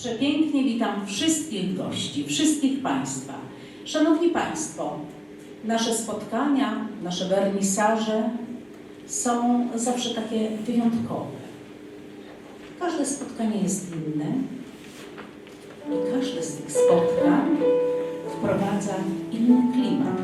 Przepięknie witam wszystkich gości, wszystkich Państwa. Szanowni Państwo, nasze spotkania, nasze wernisaże są zawsze takie wyjątkowe. Każde spotkanie jest inne i każde z tych spotkań wprowadza inny klimat.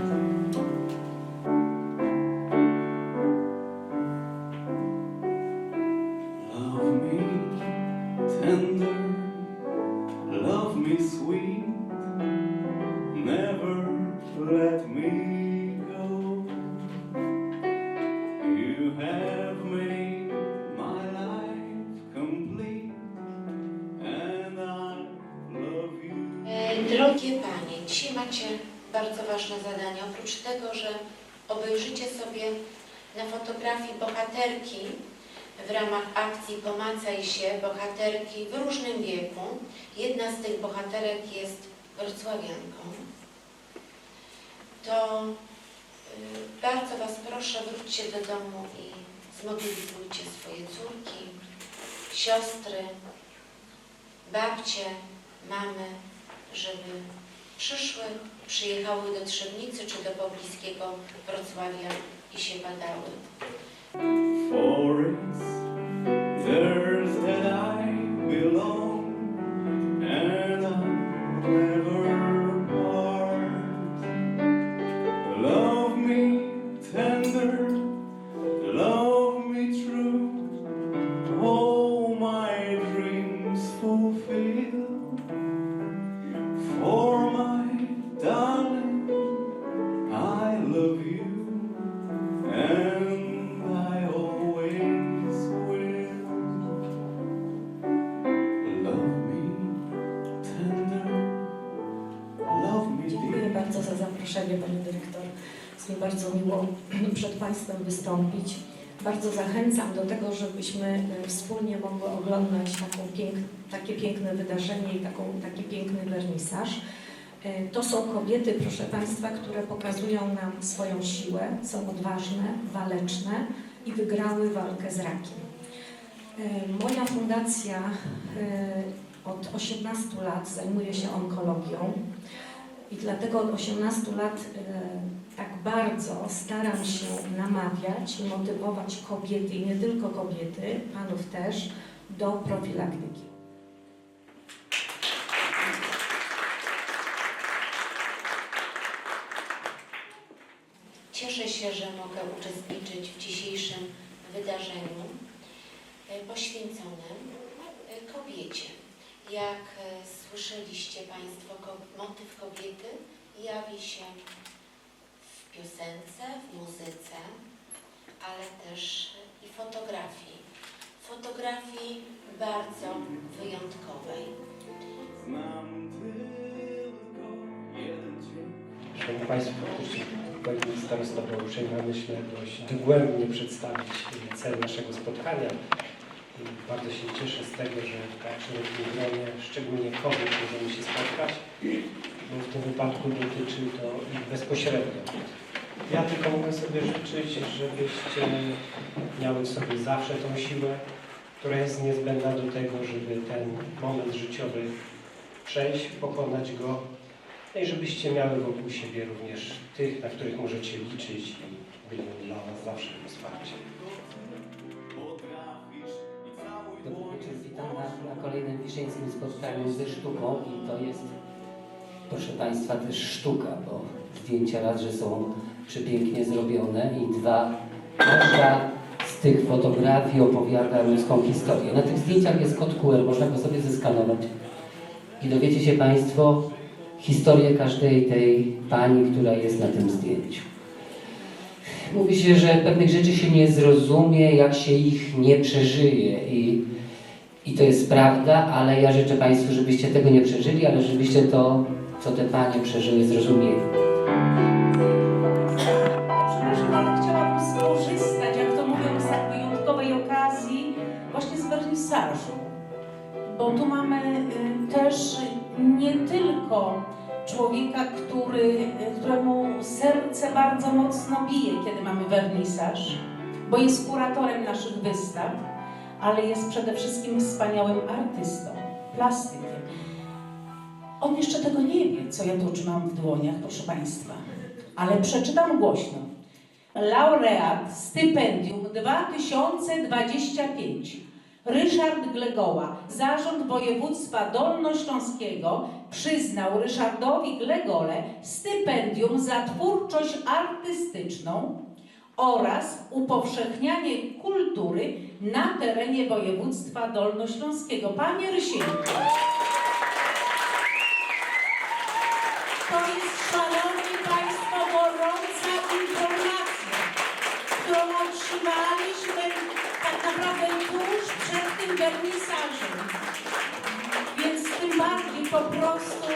Ważne zadanie. Oprócz tego, że obejrzycie sobie na fotografii bohaterki w ramach akcji Pomacaj się, bohaterki w różnym wieku. Jedna z tych bohaterek jest wrocławianką. To y, bardzo Was proszę, wróćcie do domu i zmobilizujcie swoje córki, siostry, babcie, mamy, żeby przyszły, przyjechały do Trzebnicy czy do pobliskiego Wrocławia i się badały. Zaproszenie, Pani Dyrektor. Jest mi bardzo miło przed Państwem wystąpić. Bardzo zachęcam do tego, żebyśmy e, wspólnie mogły oglądać pięk, takie piękne wydarzenie i taką, taki piękny wernisaż. E, To są kobiety, proszę Państwa, które pokazują nam swoją siłę, są odważne, waleczne i wygrały walkę z rakiem. E, Moja fundacja od 18 lat zajmuje się onkologią. I dlatego od 18 lat e, tak bardzo staram się namawiać i motywować kobiety, i nie tylko kobiety, panów też, do profilaktyki. Cieszę się, że mogę uczestniczyć w dzisiejszym wydarzeniu e, poświęconym kobiecie. Jak e, słyszeliście Państwo, motyw kobiety jawi się w piosence, w muzyce, ale też i fotografii. Fotografii bardzo wyjątkowej. Znam tylko jeden dzień. Szanowni Państwo, Pani Starosta uprzejma, myślę, dość dogłębnie przedstawić cel naszego spotkania. Bardzo się cieszę z tego, że w tak szerokim gronie, szczególnie kobiet, możemy się spotkać, bo w tym wypadku dotyczy to ich bezpośrednio. Ja tylko mogę sobie życzyć, żebyście miały sobie zawsze tą siłę, która jest niezbędna do tego, żeby ten moment życiowy przejść, pokonać go no i żebyście miały wokół siebie również tych, na których możecie liczyć i byli dla Was zawsze wsparciem. Witam na, na kolejnym wiszeńskim spotkaniu ze sztuką i to jest, proszę Państwa, też sztuka, bo zdjęcia raz, że są przepięknie zrobione i dwa, każda z tych fotografii opowiada ludzką historię. Na tych zdjęciach jest kod QR, można go sobie zeskanować i dowiecie się Państwo historię każdej tej pani, która jest na tym zdjęciu. Mówi się, że pewnych rzeczy się nie zrozumie, jak się ich nie przeżyje i i to jest prawda, ale ja życzę Państwu, żebyście tego nie przeżyli, ale żebyście to, co te panie przeżyły, zrozumieli. Przepraszam, ale chciałabym skorzystać, jak to mówią, z tak wyjątkowej okazji właśnie z wernisażu. Bo tu mamy y, też nie tylko człowieka, który, y, któremu serce bardzo mocno bije, kiedy mamy wernisaż, bo jest kuratorem naszych wystaw, ale jest przede wszystkim wspaniałym artystą. plastykiem. On jeszcze tego nie wie, co ja tu trzymam w dłoniach, proszę Państwa. Ale przeczytam głośno. Laureat stypendium 2025 Ryszard Glegoła, Zarząd Województwa Dolnośląskiego przyznał Ryszardowi Glegole stypendium za twórczość artystyczną oraz upowszechnianie kultury na terenie województwa dolnośląskiego. Panie Rysieńku, to jest, Szanowni Państwo, gorąca informacja, którą otrzymaliśmy tak naprawdę tuż przed tym wernisażem. Więc tym bardziej po prostu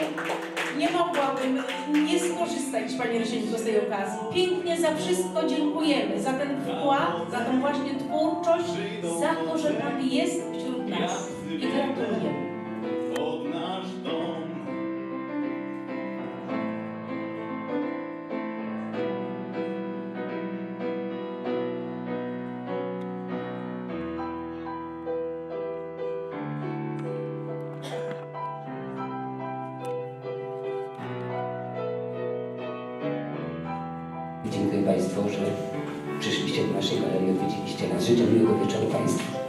nie mogłabym nie skorzystać, Panie Rysienko, z tej okazji. Pięknie za wszystko dziękujemy, za ten wkład, za tą właśnie twórczość, za to, że Pan jest wśród nas i gratulujemy. Dziękuję Państwu, że przyszliście do naszej galerii, odwiedziliście nas. Życzę miłego wieczoru Państwu.